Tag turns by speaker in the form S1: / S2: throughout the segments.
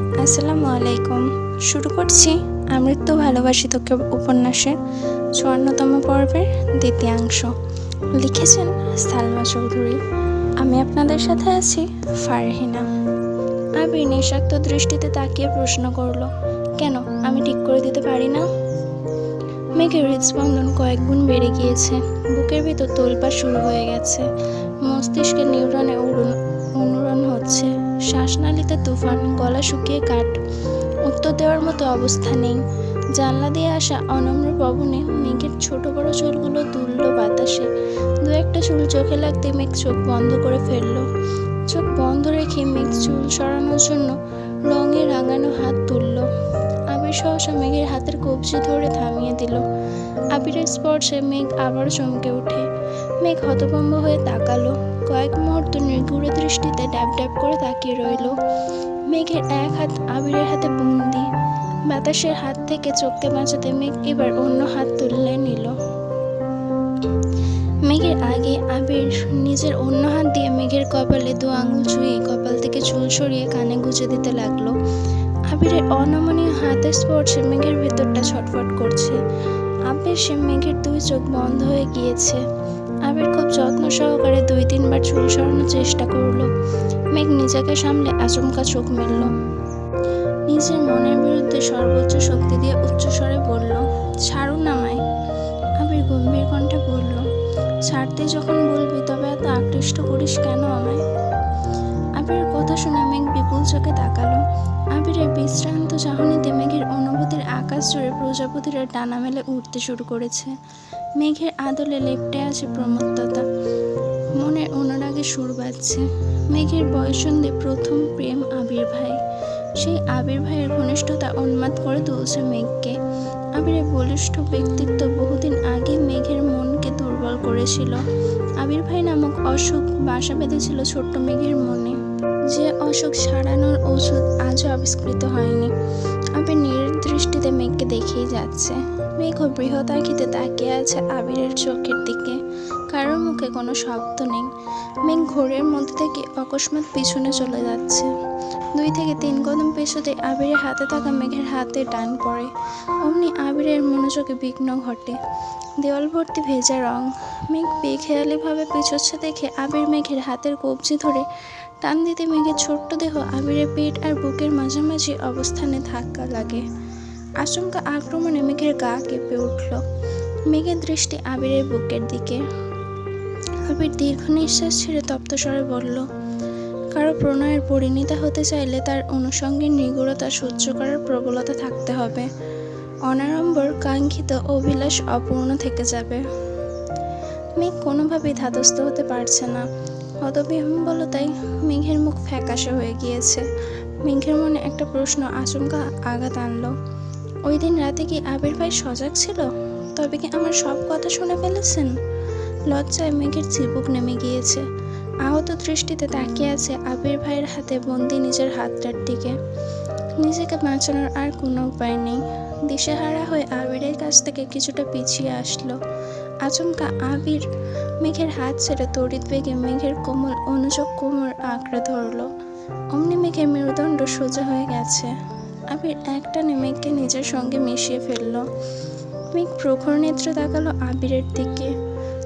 S1: আসসালামু আলাইকুম। শুরু করছি আমৃত্যু ভালোবাসি তোকে উপন্যাসের চুয়ান্নতম পর্বের দ্বিতীয়াংশ। লিখেছেন সালমা চৌধুরী। আমি আপনাদের সাথে আছি ফারহিনা। আবির নিঃস্বার্থ দৃষ্টিতে তাকিয়ে প্রশ্ন করল, কেন? আমি ঠিক করে দিতে পারি না? মেঘের হৃদস্পন্দন কয়েক গুণ বেড়ে গিয়েছে। বুকের ভিতর তোলপা শুরু হয়ে গেছে। মস্তিষ্কের নিউরনে উড়ন অনুরণ হচ্ছে। শ্বাসনালীতে তুফান, গলা শুকিয়ে কাঠ। উত্তর দেওয়ার মতো অবস্থা নেই। জানলা দিয়ে আসা অনম্র পবনে মেঘের ছোট বড় চুলগুলো তুললো বাতাসে। দু একটা চুল চোখে লাগতে মেঘ চোখ বন্ধ করে ফেলল। চোখ বন্ধ রেখে মেঘ চুল সরানোর জন্য রঙে রাঙানো হাত তুললো। আবির সহসা মেঘের হাতের কবজি ধরে থামিয়ে দিল। আবিরের স্পর্শে মেঘ আবার চমকে ওঠে মেঘ হতভম্ব হয়ে তাকালো। কয়েক মুহূর্ত নির্গুড় দৃষ্টিতে ড্যাব ড্যাব করে তাকিয়ে রইল। মেঘের এক হাত আবিরের হাতে বন্দি, বাতাসের হাত থেকে চোখকে বাঁচাতে মেঘ এবার অন্য হাত তুলে নিল। মেঘের আগে আবির নিজের অন্য হাত দিয়ে মেঘের কপালে দু আঙুল ছুঁয়ে কপাল থেকে চুল সরিয়ে কানে গুজে দিতে লাগল। আবিরের অনমনীয় হাতের স্পর্শে মেঘের ভেতরটা ছটফট করছে। আবির সে মেঘের দুই চোখ বন্ধ হয়ে গিয়েছে। আবির খুব যত্ন সহকারে দুই তিনবার চুল সরানোর চেষ্টা করল। মেঘ নিজেকে সামলে আচমকা চোখ মেলল। নিজের মনের বিরুদ্ধে সর্বোচ্চ শক্তি দিয়ে উচ্চস্বরে বলল, ছাড়ুন আমায়। আবির গম্ভীর কণ্ঠে বলল, ছাড়তে যখন বলবি তবে এত আকৃষ্ট করিস কেন আমায়? আবিরের কথা শুনে মেঘ বিপুল চোখে তাকালো। আবিরের বিশ্রান্ত চাহনিতে মেঘের অনুভূতির আকাশ জুড়ে প্রজাপতিরা ডানা মেলে উঠতে শুরু করেছে। মেঘের আদলে লেপটে আছে প্রমত্ততা। মনের অনুরাগে সুর বাজছে। মেঘের বয়সন্ধে প্রথম প্রেম আবির ভাই সেই আবির ভাইয়ের ঘনিষ্ঠতা উন্মাদ করে তুলছে মেঘকে। আবিরের বলিষ্ঠ ব্যক্তিত্ব বহুদিন আগে মেঘের মনকে দুর্বল করেছিল। আবির ভাই নামক অসুখ বাসা বেঁধেছিল ছোট্ট মেঘের মনে। যে অসুখ সারানোর ওষুধ আজও আবিষ্কৃত হয়নি। আবির নির্দৃষ্টিতে মেঘকে দেখেই যাচ্ছে। মেঘ ও বৃহদাকিতে তাকিয়ে আছে আবিরের চোখের দিকে। কারোর মুখে কোনো শব্দ নেই। মেঘ ঘোরের মধ্যে থেকে অকস্মাৎ পিছনে চলে যাচ্ছে। দুই থেকে তিন কদম পেছতে আবিরের হাতে থাকা মেঘের হাতে টান পড়ে। অমনি আবিরের মনোযোগে বিঘ্ন ঘটে। দেওয়াল ভর্তি ভেজা রং। মেঘ বেখেয়ালিভাবে পিছোচ্ছে দেখে আবির মেঘের হাতের কবজি ধরে টান দিতে মেঘের ছোট্ট দেহ আবিরের পেট আর বুকের মাঝামাঝি অবস্থানে ধাক্কা লাগে। আচমকা আক্রমণে মেঘের গা কেঁপে উঠল। মেঘের দৃষ্টি আবিরের বুকের দিকে। আবির দীর্ঘ নিঃশ্বাস ছেড়ে তপ্ত স্বরে বলল, কারও প্রণয়ের পরিণীতা হতে চাইলে তার অনুষঙ্গের নিগুড়তা সহ্য করার প্রবলতা থাকতে হবে। অনাড়ম্বর, কাঙ্ক্ষিত অভিলাষ অপূর্ণ থেকে যাবে। মেঘ কোনোভাবেই ধাতস্থ হতে পারছে না। হতবিহম্বলতায় মেঘের মুখ ফ্যাকাশে হয়ে গিয়েছে। মেঘের মনে একটা প্রশ্ন আচমকা আঘাত আনলো। ওই দিন রাতে কি আবির ভাই সজাগ ছিল? তবে কি আমার সব কথা শুনে ফেলেছেন? লজ্জায় মেঘের চিবুক নেমে গিয়েছে। আহত দৃষ্টিতে তাকিয়ে আছে আবির ভাইয়ের হাতে বন্দি নিজের হাতটার দিকে। নিজেকে বাঁচানোর আর কোনো উপায় নেই। দিশেহারা হয়ে আবিরের কাছ থেকে কিছুটা পিছিয়ে আসলো। আচমকা আবির মেঘের হাত ছেড়ে তড়িৎ বেগে মেঘের কোমল অনুযোগ কোমর আঁকড়ে ধরলো। অমনি মেঘের মেরুদণ্ড সোজা হয়ে গেছে। আবির একটানে মেঘকে নিজের সঙ্গে মিশিয়ে ফেলল। মেঘ প্রখর নেত্রে তাকালো আবিরের দিকে।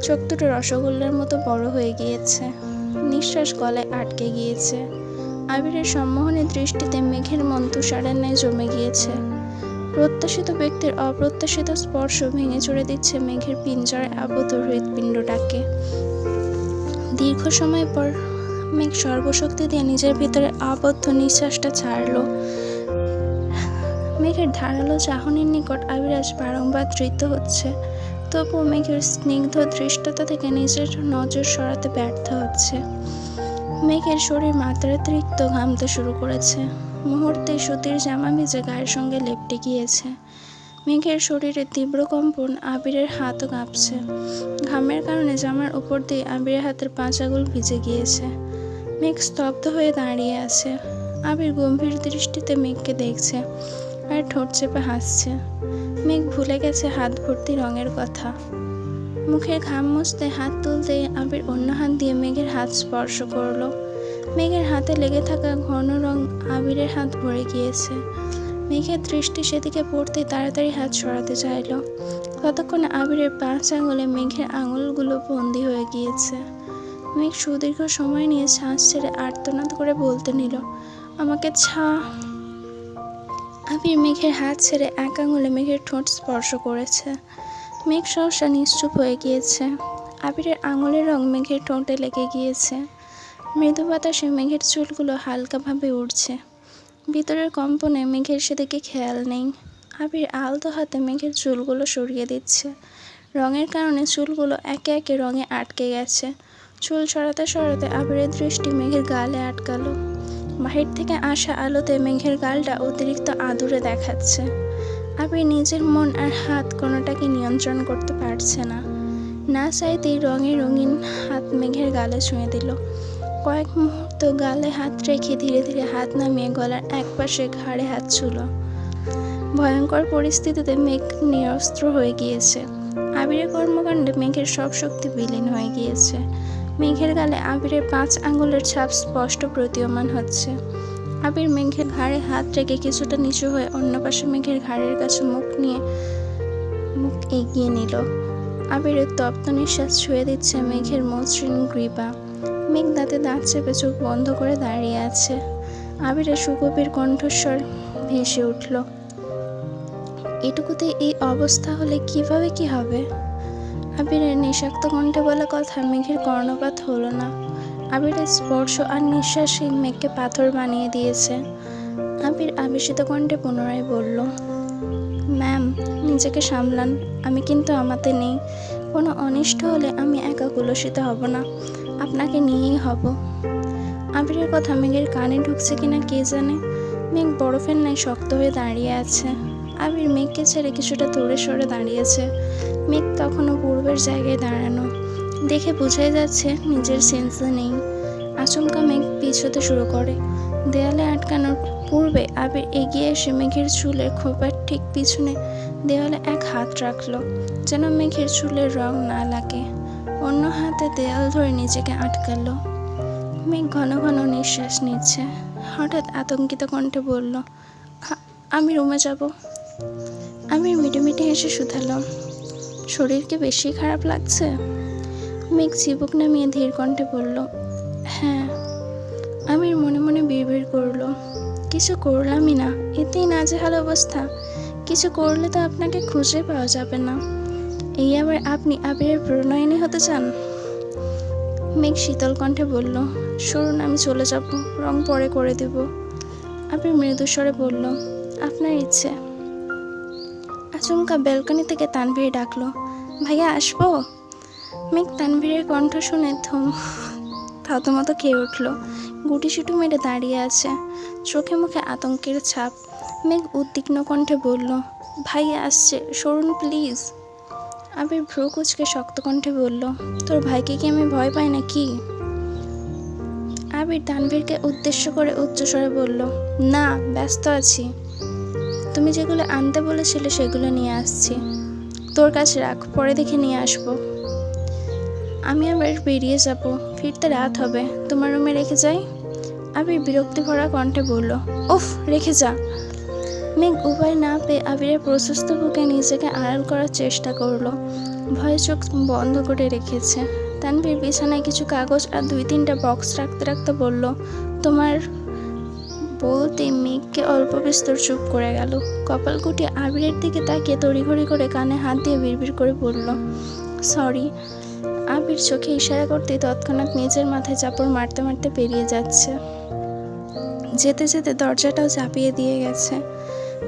S1: চোখ দুটো রসগোল্লার মতো বড় হয়ে গিয়েছে। নিঃশ্বাস গলায় আটকে গিয়েছে। আবিরের সম্মোহনের দৃষ্টিতে মেঘের মন তুষারের ন্যায় জমে গিয়েছে। প্রত্যাশিত ব্যক্তির অপ্রত্যাশিত স্পর্শ ভেঙে চড়ে দিচ্ছে মেঘের পিঞ্জরায় আবদ্ধ হৃৎপিণ্ডটাকে। দীর্ঘ সময় পর মেঘ সর্বশক্তি দিয়ে নিজের ভিতরে আবদ্ধ নিঃশ্বাসটা ছাড়লো। মেঘের ধারালো চাহনির নিকট আবিরাজ বারংবার ধৃত হচ্ছে। তবুও মেঘের স্নিগ্ধ দৃষ্টতা থেকে নিজের নজর সরাতে ব্যর্থ হচ্ছে। মেঘের শরীর মাত্রাতিরিক্ত ঘামতে শুরু করেছে। মুহূর্তে সুতির জামা ভিজে গায়ের সঙ্গে লেপটে গিয়েছে। মেঘের শরীরে তীব্র কম্পন আবিরের হাতও কাঁপছে। ঘামের কারণে জামার উপর দিয়ে আবিরের হাতের পাঁচাগুল ভিজে গিয়েছে। মেঘ স্তব্ধ হয়ে দাঁড়িয়ে আছে। আবির গম্ভীর দৃষ্টিতে মেঘকে দেখছে। আর ঠোঁট চেপে হাসছে। মেঘ ভুলে গেছে হাত ভর্তি রঙের কথা। মুখের ঘাম মুছতে হাত তুলতে আবির অন্য হাত দিয়ে মেঘের হাত স্পর্শ করল। মেঘের হাতে লেগে থাকা ঘন রং আবিরের হাত ভরে গিয়েছে। মেঘের দৃষ্টি সেদিকে পড়তে তাড়াতাড়ি হাত সরাতে চাইল। ততক্ষণে আবিরের পাঁচ আঙুলে মেঘের আঙুলগুলো বন্দি হয়ে গিয়েছে। মেঘ সুদীর্ঘ সময় নিয়ে শ্বাস ছেড়ে আর্তনাদ করে বলতে নিল, আমাকে ছা আবির মেঘের হাত ছেড়ে এক আঙুলে মেঘের ঠোঁট স্পর্শ করেছে। মেঘ সহসা নিশ্চুপ হয়ে গিয়েছে। আবিরের আঙুলের রং মেঘের ঠোঁটে লেগে গিয়েছে। মৃদু বাতাসে মেঘের চুলগুলো হালকাভাবে উড়ছে। ভিতরের কম্পনে মেঘের সেদিকে খেয়াল নেই। আবির আলতো হাতে মেঘের চুলগুলো সরিয়ে দিচ্ছে। রঙের কারণে চুলগুলো একে একে রঙে আটকে গেছে। চুল সরাতে সরাতে আবিরের দৃষ্টি মেঘের গালে আটকালো। বাহির থেকে আসা আলোতে মেঘের গালটা অতিরিক্ত আদুরে দেখাচ্ছে। আবির নিজের মন আর হাত কোনোটাকে নিয়ন্ত্রণ করতে পারছে না। না চাইতেই রঙে রঙিন হাত মেঘের গালে ছুঁয়ে দিল। কয়েক মুহূর্ত গালে হাত রেখে ধীরে ধীরে হাত নামিয়ে গলার একপাশে ঘাড়ে হাত ছুল। ভয়ঙ্কর পরিস্থিতিতে মেঘ নিরস্ত্র হয়ে গিয়েছে। আবিরের কর্মকাণ্ডে মেঘের সব শক্তি বিলীন হয়ে গিয়েছে। মেঘের গালে আবিরের পাঁচ আঙ্গুলের ছাপ স্পষ্ট প্রতীয়মান হচ্ছে। আবির মেঘের ঘাড়ে হাত রেখে কিছুটা নিচু হয়ে অন্য পাশে মেঘের ঘাড়ের কাছে মুখ নিয়ে মুখ এগিয়ে নিল। আবিরের তপ্ত নিঃশ্বাস ছুঁয়ে দিচ্ছে মেঘের মসৃণ গ্রীবা মেঘ দাঁতে দাঁত চেপে চোখ বন্ধ করে দাঁড়িয়ে আছে। আবিরের সুগভীর কণ্ঠস্বর ভেসে উঠল, এটুকুতে এই অবস্থা হলে কীভাবে কি হবে? আবিরের নিষাক্ত কণ্ঠে বলা কথা মেঘের কর্ণপাত হলো না। আবিরের স্পর্শ আর নিঃশ্বাসই মেঘকে পাথর বানিয়ে দিয়েছে। আবির আবেশিত কণ্ঠে পুনরায় বলল, ম্যাম, নিজেকে সামলান। আমি কিন্তু আমাতে নেই। কোনো অনিষ্ট হলে আমি একা কুলসিত হব না। আপনাকে নিয়েই হব। আবিরের কথা মেঘের কানে ঢুকছে কিনা কে জানে? মেঘ বরফের ন্যায় শক্ত হয়ে দাঁড়িয়ে আছে। আবির মেঘকে ছেড়ে কিছুটা দূরে সরে দাঁড়িয়েছে। মেঘ তখনও পূর্বের জায়গায় দাঁড়ানো। দেখে বোঝাই যাচ্ছে নিজের সেন্সে নেই। আচমকা মেঘ পিছোতে শুরু করে। দেয়ালে আটকানোর পূর্বে আবির এগিয়ে এসে মেঘের চুলের খোপার ঠিক পিছনে দেওয়ালে এক হাত রাখল, যেন মেঘের চুলের রং না লাগে। অন্য হাতে দেয়াল ধরে নিজেকে আটকালো। মেঘ ঘন ঘন নিঃশ্বাস নিচ্ছে। হঠাৎ আতঙ্কিত কণ্ঠে বলল, "আ- আমি রুমে যাব। আমি মিটে হেসে শুধালাম শরীর কি বেশি খারাপ লাগছে? মেঘ চিবুক নামিয়ে ধীর কণ্ঠে বলল হ্যাঁ। আমির মনে মনে বিড়বিড় করল, কিছু করলামই না, এতেই না নাজেহাল অবস্থা। কিছু করলে তো আপনাকে খুঁজে পাওয়া যাবে না। এই আবার আপনি আবিরের প্রণয়নী হতে চান? মেঘ শীতল কণ্ঠে বলল শুনুন আমি চলে যাব। রং পরে করে দেব। আবির মৃদুস্বরে বলল, আপনার ইচ্ছে। আচমকা ব্যালকনি থেকে তানভীর ডাকলো, ভাইয়া, আসব? মেঘ তানভীরের কণ্ঠ শুনে থম, থতমত খেয়ে উঠল। গুটিসুটু মেরে দাঁড়িয়ে আছে, চোখে মুখে আতঙ্কের ছাপ। মেঘ উদ্বিগ্ন কণ্ঠে বলল ভাই আসছে, সরুন প্লিজ। আবির ভ্রু কুচকে শক্ত কণ্ঠে বলল, তোর ভাইকে কি আমি ভয় পাই না কি আবির তানভীরকে উদ্দেশ্য করে উচ্চস্বরে বলল, না, ব্যস্ত আছি। তুমি যেগুলো আনতে বলেছিলে সেগুলো নিয়ে আসছি। তোর কাছে রাখ, পরে দেখে নিয়ে আসব। আমি আবার বেরিয়ে যাব। ফিরতে রাত হবে। তোমার রুমে রেখে যাই? আবির বিরক্তি ভরা কণ্ঠে বলল, উফ, রেখে যা। মেঘ উপায় না পেয়ে আবিরের প্রশস্ত বুকে নিজেকে আড়াল করার চেষ্টা করল। ভয়ে চোখ বন্ধ করে রেখেছে। তানভীর বিছানায় কিছু কাগজ আর দুই তিনটা বক্স রাখতে রাখতে বলল, তোমার বলতে মেঘকে অল্প বিস্তর চুপ করে গেল। কপালকুটি আবিরের দিকে তাকিয়ে তড়িঘড়ি করে কানে হাত দিয়ে বিড়বিড় করে বলল, সরি। আবির চোখে ইশারা করতেই তৎক্ষণাৎ মেজের মাথায় চাপড় মারতে মারতে পেরিয়ে যাচ্ছে। যেতে যেতে দরজাটাও চাপিয়ে দিয়ে গেছে।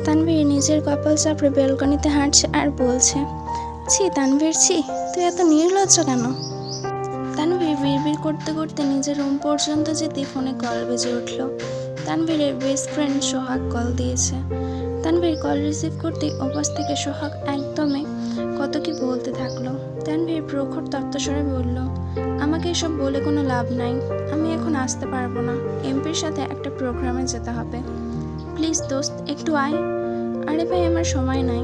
S1: তানভীর নিজের কপাল চাপড়ে বেলকনিতে হাঁটছে আর বলছে, ছি তানভীর, ছি, তুই এত নির্লজ্জ কেন? তানভীর বিড়বিড় করতে করতে নিজের রুম পর্যন্ত যেতে ফোনে কল বেজে উঠল। তানভীরের বেস্ট ফ্রেন্ড সোহাগ কল দিয়েছে। তানভীর কল রিসিভ করতেই ওপাশ থেকে সোহাগ একদমে কত কি বলতে থাকল। তানভীর প্রখর তত্ত্বস্বরে বলল, আমাকে এসব বলে কোনো লাভ নাই। আমি এখন আসতে পারব না। এমপির সাথে একটা প্রোগ্রামে যেতে হবে। প্লিজ দোস্ত, একটু আয়। আরে ভাই, আমার সময় নাই।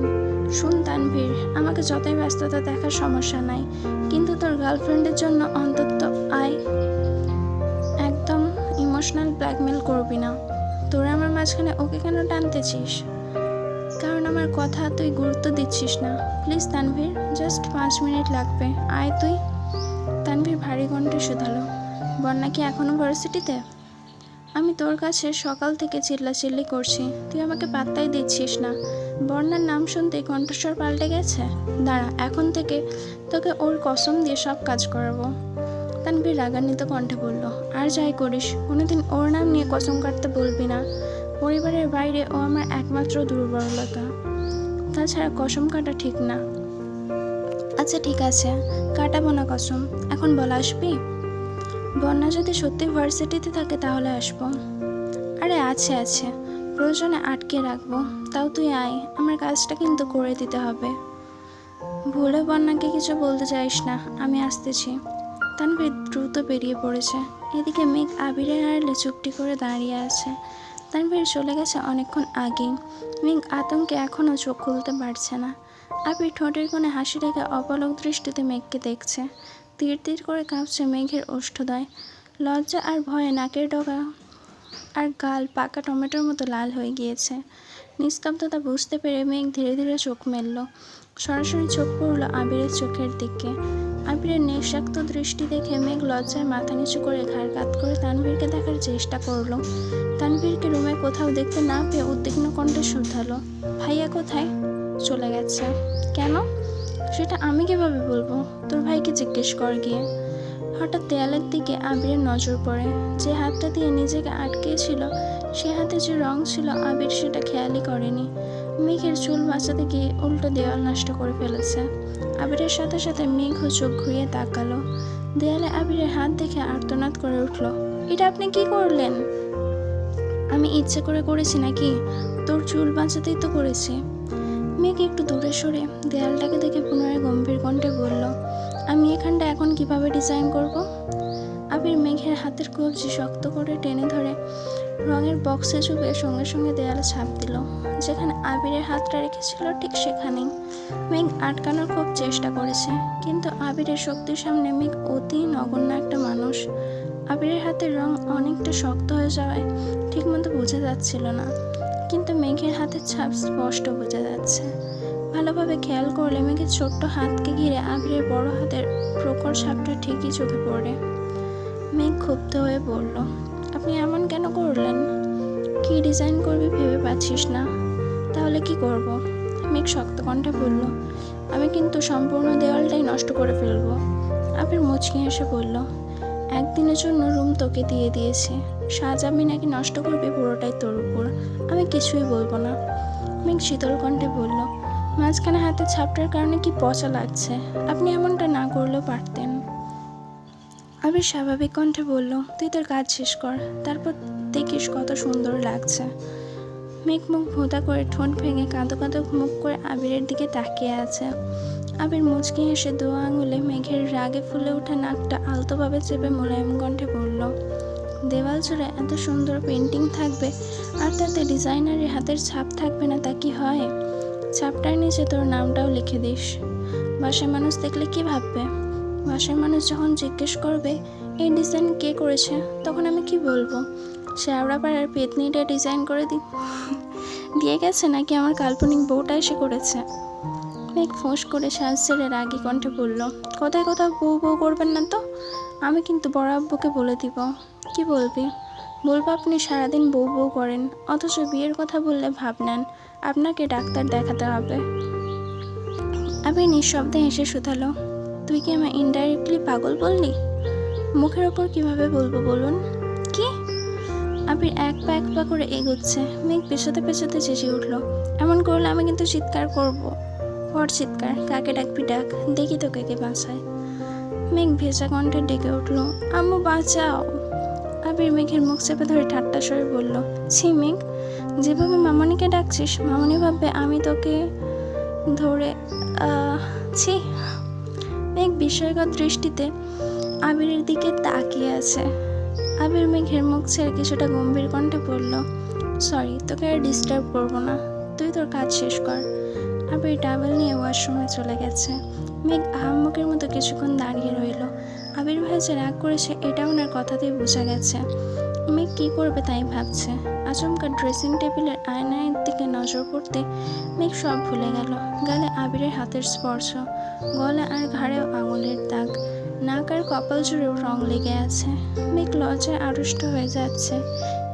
S1: শুন তানভীর, আমাকে যতই ব্যস্ততা দেখার সমস্যা নাই, কিন্তু তোর গার্লফ্রেন্ডের জন্য অন্তত আয়। ইমোশনাল ব্ল্যাকমেল করবি না। তোরা আমার মাঝখানে ওকে কেন টানতেছিস কারণ আমার কথা তুই গুরুত্ব দিচ্ছিস না। প্লিজ তানভীর জাস্ট পাঁচ মিনিট লাগবে। আয় তুই। তানভীর ভারী কণ্ঠে শুধালো। বন্যা কি এখনও ভার্সিটিতে? আমি তোর কাছে সকাল থেকে চিল্লাচিল্লি করছি। তুই আমাকে পাত্তাই দিচ্ছিস না। বর্ণার নাম শুনতে কণ্ঠস্বর পাল্টে গেছে? দাঁড়া, এখন থেকে তোকে ওর কসম দিয়ে সব কাজ করাবো। তানভীর রাগান্বিত কণ্ঠে বলল, আর যাই করিস, কোনোদিন ওর নাম নিয়ে কসম কাটতে বলবি না। পরিবারের বাইরে ও আমার একমাত্র দুর্বলতা। তাছাড়া কসম কাটা ঠিক না। আচ্ছা ঠিক আছে, কাটাবো না কসম। এখন বল, আসবি? বন্যা যদি সত্যি ভার্সিটিতে থাকে তাহলে আসব। আরে, আছে আছে। প্রয়োজনে আটকে রাখব। তাও তুই আয়, আমার কাজটা কিন্তু করে দিতে হবে। ভুলে বন্যাকে কিছু বলতে চাইস না, আমি আসতেছি। তানভীর দ্রুত বেরিয়ে পড়েছে। এদিকে মেঘ আবিরের আড়লে চুপটি করে দাঁড়িয়ে আছে। তানভীর চলে গেছে অনেকক্ষণ আগেই। মেঘ আতঙ্কে এখনও চোখ খুলতে পারছে না। আবির ঠোঁটের কোণে হাসি রেখে অপলক দৃষ্টিতে মেঘকে দেখছে। তীর তীর করে কাঁপছে মেঘের ওষ্ঠদয়। লজ্জা আর ভয়ে নাকের ডগা আর গাল পাকা টমেটোর মতো লাল হয়ে গিয়েছে। নিস্তব্ধতা বুঝতে পেরে মেঘ ধীরে ধীরে চোখ মেলল। সরাসরি চোখ পড়ল আবিরের চোখের দিকে। আবিরের নিঃস্বাক্ত দৃষ্টি দেখে মেঘ লজ্জায় মাথা নিচু করে ঘাড় কাত করে তানভীরকে দেখার চেষ্টা করল। তানভীরকে রুমে কোথাও দেখতে না পেয়ে উদ্বিগ্ন কণ্ঠে শুধালো। ভাইয়া কোথায়? চলে গেছে। কেন? সেটা আমি কীভাবে বলব? তোর ভাইকে জিজ্ঞেস কর গিয়ে। হঠাৎ দেয়ালের দিকে আবিরের নজর পড়ে। যে হাতটা দিয়ে নিজেকে আটকেছিল, সে হাতে যে রং ছিল, আবির সেটা খেয়ালই করেনি। মেঘের চুল বাঁচাতে গিয়ে উল্টো দেওয়াল নষ্ট করে ফেলেছে। আবিরের সাথে সাথে মেঘও চোখ ঘুরিয়ে তাকালো। দেয়ালে আবিরের হাত দেখে আর্তনাদ করে উঠল, এটা আপনি কি করলেন? আমি ইচ্ছে করে করেছি নাকি? তোর চুল বাঁচাতেই তো করেছি। মেঘ একটু দূরে সরে দেয়ালটাকে দেখে পুনরায় গম্ভীর কণ্ঠে বলল, আমি এখানটা এখন কীভাবে ডিজাইন করব? আবির মেঘের হাতের কবজি শক্ত করে টেনে ধরে রঙের বক্সে চুপে সঙ্গে সঙ্গে দেয়ালে ছাপ দিল। যেখানে আবিরের হাতটা রেখেছিল ঠিক সেখানেই। মেঘ আটকানোর খুব চেষ্টা করেছে, কিন্তু আবিরের শক্তির সামনে মেঘ অতি নগণ্য একটা মানুষ। আবিরের হাতের রং অনেকটা শক্ত হয়ে যাওয়ায় ঠিকমতো বোঝা যাচ্ছিল না, কিন্তু মেঘের হাতের ছাপ স্পষ্ট বোঝা যাচ্ছে। ভালোভাবে খেয়াল করলে মেঘের ছোট্ট হাতকে ঘিরে আবিরের বড় হাতের প্রখর ছাপটা ঠিকই চোখে পড়ে। মেঘ ক্ষুব্ধ হয়ে বলল, আপনি এমন কেন করলেন? কি ডিজাইন করবি ভেবে পাচ্ছিস না। তাহলে কি করব? মেঘ শক্ত কণ্ঠে বলল, আমি কিন্তু সম্পূর্ণ দেওয়ালটাই নষ্ট করে ফেলব। আবির মুচকি হেসে বলল, একদিনের জন্য রুম তোকে দিয়ে দিয়েছি। সাজাবি নাকি নষ্ট করবি পুরোটাই তোর উপর। আমি কিছুই বলব না। মেঘ শীতল কণ্ঠে বলল, মাঝখানে হাতে ছাপটার কারণে কি পচা লাগছে? আপনি এমনটা না করলেও পারতেন। আবির স্বাভাবিক কণ্ঠে বলল, তুই তোর কাজ শেষ কর। তারপর দেখিস কত সুন্দর লাগছে। মেঘ মুখ ভোঁতা করে ঠোঁট ভেঙে কাঁদো কাঁদো মুখ করে আবিরের দিকে তাকিয়ে আছে। আবির মুচকি হেসে দু আঙুলে মেঘের রাগে ফুলে ওঠা নাকটা আলতোভাবে চেপে মোলায়েম কণ্ঠে বলল, দেওয়াল জুড়ে এত সুন্দর পেন্টিং থাকবে, আর তাতে ডিজাইনারের হাতের ছাপ থাকবে না, তা কি হয়? ছাপটার নিচে তোর নামটাও লিখে দিস। বাসায় মানুষ দেখলে কি ভাববে? বাসার মানুষ যখন জিজ্ঞেস করবে, এই ডিজাইন কে করেছে? তখন আমি কি বলব? শ্যাওড়া পাড়ার পেতনিটা ডিজাইন করে দি, দিয়ে গেছে নাকি আমার কাল্পনিক বউটা এসে করেছে? মেঘ ফোঁস করে শ্বাস ছেড়ে রাগি কণ্ঠে বলল, কোথায় কোথাও বউ বউ করবেন না তো? আমি কিন্তু বড় আব্বুকে বলে দিব। কি বলবি? বলব আপনি সারাদিন বউ বউ করেন, অথচ বিয়ের কথা বললে ভাব নেন। আপনাকে ডাক্তার দেখাতে হবে। আমি নিঃশব্দে হেসে শুধালো তুই কি আমার ইনডাইরেক্টলি পাগল বললি? মুখের ওপর কীভাবে বলব বলুন? কি? আবির এক পা এক পা করে এগোচ্ছে। মেঘ পেছাতে পেছাতে চেঁচিয়ে উঠল। এমন করলে আমি কিন্তু চিৎকার করব। পর চিৎকার, কাকে ডাকবি ডাক? দেখি তোকে কে বাঁচায়। মেঘ ভেজা কণ্ঠে ডেকে উঠল, আম্মু, বাঁচাও। আবির মেঘের মুখ চেপে ধরে ঠাট্টা সরে বলল, ছি, মেঘ, যেভাবে মামনিকে ডাকছিস, মামনি ভাববে আমি তোকে ধরে ছি মেঘ বিস্ময়কর দৃষ্টিতে আবিরের দিকে তাকিয়ে আছে। আবির মেঘের মুখ ছেড়ে কিছুটা গম্ভীর কণ্ঠে বলল সরি তোকে আর ডিস্টার্ব করব না। তুই তোর কাজ শেষ কর। আবির ডাবল নিয়ে ওয়াশরুমে চলে গেছে। মেঘ আহাম্মকের মতো কিছুক্ষণ দাঁড়িয়ে রইল। আবির ভাই যে রাগ করেছে, এটা ওনার কথাতেই বোঝা গেছে। মেঘ কী করবে তাই ভাবছে। আচমকা ড্রেসিং টেবিলের আয়নার দিকে নজর পড়তে মেঘ সব ভুলে গেল। গালে আবিরের হাতের স্পর্শ। গলা আর ঘাড়েও আঙুলের দাগ। নাক আর কপাল জুড়েও রং লেগে আছে। মেঘ লজ্জায় আড়ষ্ট হয়ে যাচ্ছে।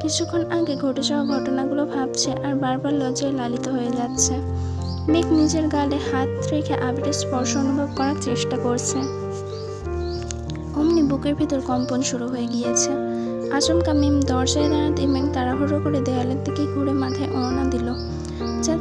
S1: কিছুক্ষণ আগে ঘটে যাওয়া ঘটনাগুলো ভাবছে আর বারবার লজ্জায় লালিত হয়ে যাচ্ছে। মেঘ নিজের গালে হাত রেখে আবিরের স্পর্শ অনুভব করার চেষ্টা করছে। অমনি বুকের ভিতর কম্পন শুরু হয়ে গিয়েছে। আচমকা মিম দরজায় দাঁড়াতে মেঘ তাড়াহুড়ো করে দেয়ালের দিকে ঘুরে মাথায় ওড়না দিল। রং